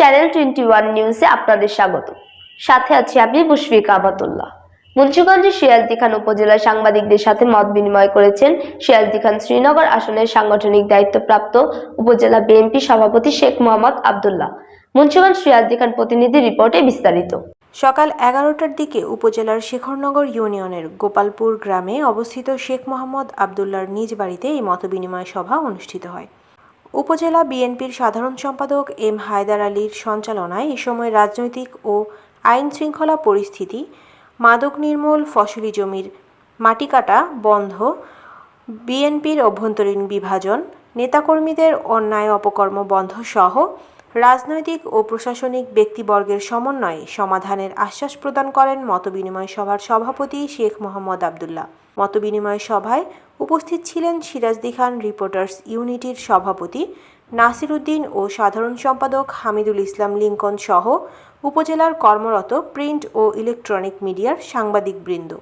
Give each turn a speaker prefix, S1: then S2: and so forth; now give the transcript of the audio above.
S1: Channel twenty one নিউজে আপনাদের স্বাগত। সাথে আছি আমি মুশফিক আবাতুল্লাহ মুন্সিগঞ্জের সিরাজদি খান উপজেলার সাংবাদিকদের সাথে মত বিনিময় করেছেন সিরাজদি খান শ্রীনগর আসনের সাংগঠনিক দায়িত্বপ্রাপ্ত উপজেলা বিএনপি সভাপতি শেখ মোহাম্মদ আবদুল্লাহ। মুন্সিগঞ্জ সিরাজদি খান প্রতিনিধি রিপোর্টে বিস্তারিত।
S2: সকাল এগারোটার দিকে উপজেলার শেখরনগর ইউনিয়নের গোপালপুর গ্রামে অবস্থিত শেখ মোহাম্মদ আবদুল্লার নিজ বাড়িতে এই মতবিনিময় সভা অনুষ্ঠিত হয়। উপজেলা বিএনপির সাধারণ সম্পাদক এম হায়দার আলীর সঞ্চালনায় এ সময় রাজনৈতিক ও আইন শৃঙ্খলা পরিস্থিতি, মাদক নির্মূল ফসলি জমির মাটি কাটা বন্ধ, বিএনপির অভ্যন্তরীণ বিভাজন, নেতাকর্মীদের অন্যায় অপকর্ম বন্ধ সহ রাজনৈতিক ও প্রশাসনিক ব্যক্তিবর্গের সমন্বয়ে সমাধানের আশ্বাস প্রদান করেন মতবিনিময় সভার সভাপতি শেখ মোহাম্মদ আবদুল্লাহ। মতবিনিময় সভায় উপস্থিত ছিলেন সিরাজদি খান রিপোর্টার্স ইউনিটির সভাপতি নাসির উদ্দিন ও সাধারণ সম্পাদক হামিদুল ইসলাম লিঙ্কন সহ উপজেলার কর্মরত প্রিন্ট ও ইলেকট্রনিক মিডিয়ার সাংবাদিকবৃন্দ।